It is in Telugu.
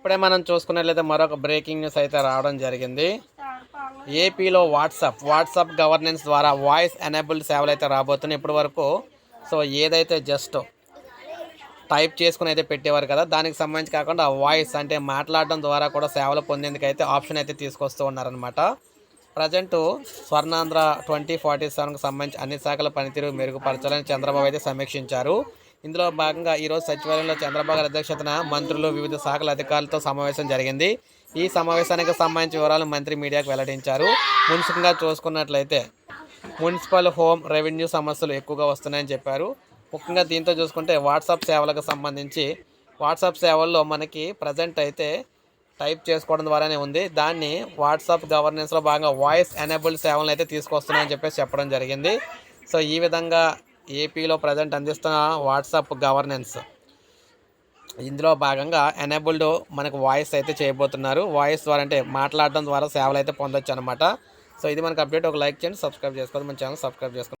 ఇప్పుడే మనం చూసుకున్నట్లయితే మరొక బ్రేకింగ్ న్యూస్ అయితే రావడం జరిగింది. ఏపీలో వాట్సాప్ వాట్సాప్ గవర్నెన్స్ ద్వారా వాయిస్ ఎనేబుల్డ్ సేవలు అయితే రాబోతున్నాయి ఇప్పటి వరకు. సో ఏదైతే జస్ట్ టైప్ చేసుకుని అయితే పెట్టేవారు కదా దానికి సంబంధించి కాకుండా వాయిస్ అంటే మాట్లాడడం ద్వారా కూడా సేవలు పొందేందుకు అయితే ఆప్షన్ అయితే తీసుకొస్తూ ఉన్నారనమాట ప్రజెంట్ స్వర్ణాంధ్ర ట్వంటీ ఫార్టీ సెవెన్కి సంబంధించి అన్ని శాఖల పనితీరు మెరుగుపరచాలని చంద్రబాబు అయితే సమీక్షించారు. ఇందులో భాగంగా ఈరోజు సచివాలయంలో చంద్రబాబు గారి అధ్యక్షతన మంత్రులు వివిధ శాఖల అధికారులతో సమావేశం జరిగింది. ఈ సమావేశానికి సంబంధించి వివరాలు మంత్రి మీడియాకు వెల్లడించారు. మున్సిపల్గా చూసుకున్నట్లయితే మున్సిపల్ హోమ్ రెవెన్యూ సమస్యలు ఎక్కువగా వస్తున్నాయని చెప్పారు. ముఖ్యంగా దీంతో చూసుకుంటే వాట్సాప్ సేవలకు సంబంధించి వాట్సాప్ సేవల్లో మనకి ప్రజెంట్ అయితే టైప్ చేసుకోవడం ద్వారానే ఉంది. దాన్ని వాట్సాప్ గవర్నెన్స్లో భాగంగా వాయిస్ ఎనేబుల్డ్ సేవలను అయితే తీసుకొస్తున్నాయని చెప్పేసి చెప్పడం జరిగింది. సో ఈ విధంగా ఏపీలో ప్రజెంట్ అందిస్తున్న వాట్సాప్ గవర్నెన్స్. ఇందులో భాగంగా ఎనేబుల్డ్ మనకు వాయిస్ అయితే చేయబోతున్నారు. వాయిస్ ద్వారా అంటే మాట్లాడడం ద్వారా సేవలు అయితే పొందొచ్చు అనమాట సో ఇది మనకు అప్డేట్. ఒక లైక్ చేయండి సబ్స్క్రైబ్ చేసుకోండి. మన ఛానల్ సబ్స్క్రైబ్ చేసుకోండి.